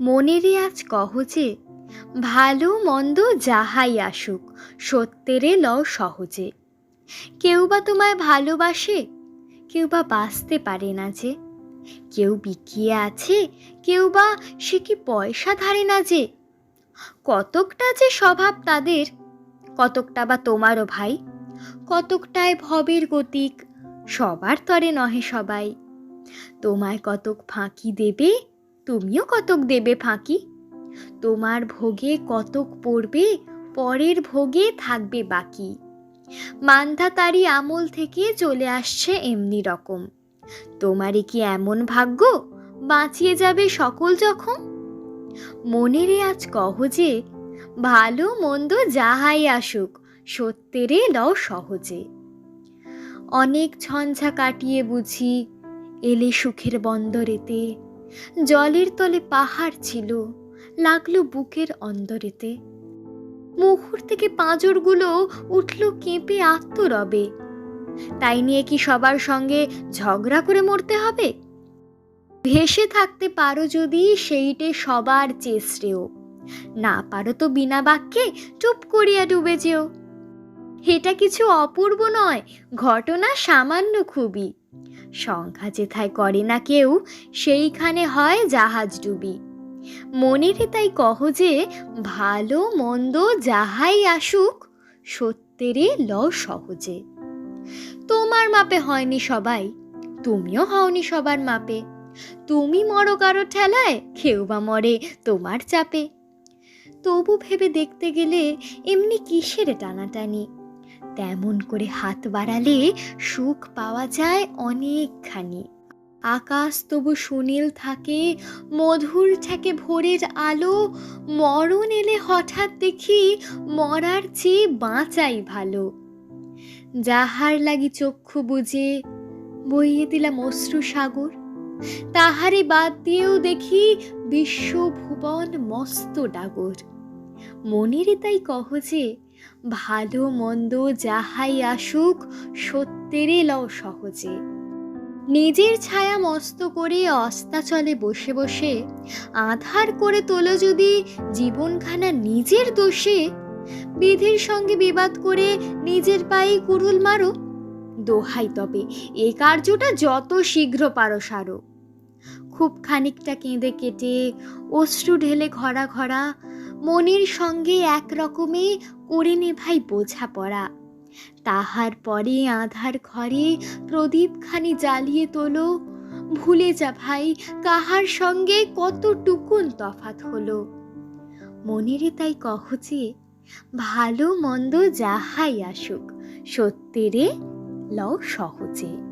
মনেরে আজ কহ যে, ভালো মন্দ যাহাই আসুক, সত্যেরে লও সহজে। কেউ বা তোমায় ভালোবাসে, কেউ বা বাঁচতে পারে না যে। কেউ বিকিয়ে আছে, কেউ বা সে কি পয়সা ধারে না যে। কতকটা যে স্বভাব তাদের, কতকটা বা তোমারও ভাই, কতকটায় ভবের গতিক, সবার তরে নহে সবাই। তোমায় কতক ফাঁকি দেবে তুমিও কতক দেবে ফাঁকি? তোমার ভোগে কতক পড়বে, পরের ভোগে থাকবে বাকি। মান্ধাতারি আমল থেকে চলে আসছে এমনি রকম। তোমারই কি এমন ভাগ্য? বাঁচিয়ে যাবে সকল জখম? মনেরে আজ কহ যে, ভালো মন্দ যাহাই আসুক, সত্যেরে লও সহজে। অনেক ঝঞ্ঝা কাটিয়ে বুঝি, এলে সুখের বন্দরেতে জলের তলে পাহাড় ছিল, লাগল বুকের অন্দরেতে। মুখুর থেকে পাঁজরগুলো উঠল কেঁপে আত্মরবে। তাই নিয়ে কি সবার সঙ্গে ঝগড়া করে মরতে হবে? ভেসে থাকতে পারো যদি সেইটে সবার শ্রেয়। না পারো তো বিনা বাক্যে চুপ করিয়া ডুবে যেও। এটা কিছু অপূর্ব নয়, ঘটনা সামান্য খুবই। সংখ্যা যেথায় করে না কেউ, সেইখানে হয় জাহাজ ডুবি। মনেরে তাই কহ যে, ভালো মন্দ যাহাই আসুক, সত্যেরে ল সহজে। তোমার মাপে হয়নি সবাই, তুমিও হওনি সবার মাপে। তুমি মরো কারও ঠেলায় খেউ বা মরে তোমার চাপে। তবু ভেবে দেখতে গেলে এমনি কিসের টানাটানি? তেমন করে হাত বাড়ালে সুখ পাওয়া যায় অনেকখানি। আকাশ তবু সুনীল থাকে, মধুর ঠেকে ভোরের আলো, মরণ এলে হঠাৎ দেখি মরার চেয়ে বাঁচাই ভালো। যাহার লাগি চক্ষু বুঝে বইয়ে দিলাম অশ্রু সাগর, তাহারে বাদ দিয়েও দেখি বিশ্বভুবন মস্ত ডাগর। মনেরে তাই কহ যে, ভালো মন্দ যাহাই আসুক, সত্যেরে লও সহজে। নিজের ছায়া মস্ত করে অস্তাচলে বসে বসে, আধার করে তোলো যদি জীবনখানা নিজের দোষে, বিধির সঙ্গে বিবাদ করে নিজের পায়ে কুড়ুল মারো। দোহাই তবে, এ কার্যটা যত শীঘ্র পারো সারো। খুব খানিকটা কেঁদে কেটে অশ্রু ঢেলে ঘরা ঘরা মনের সঙ্গে এক রকমে করে নে ভাই বোঝা পড়া তাহার পরে আধার ঘরে প্রদীপখানি জ্বালিয়ে তোলো। ভুলে যা ভাই, কাহার সঙ্গে কতটুকুন তফাত হলো। মনেরে তাই কহ যে, ভালো মন্দ যাহাই আসুক, সত্যেরে লও সহজে।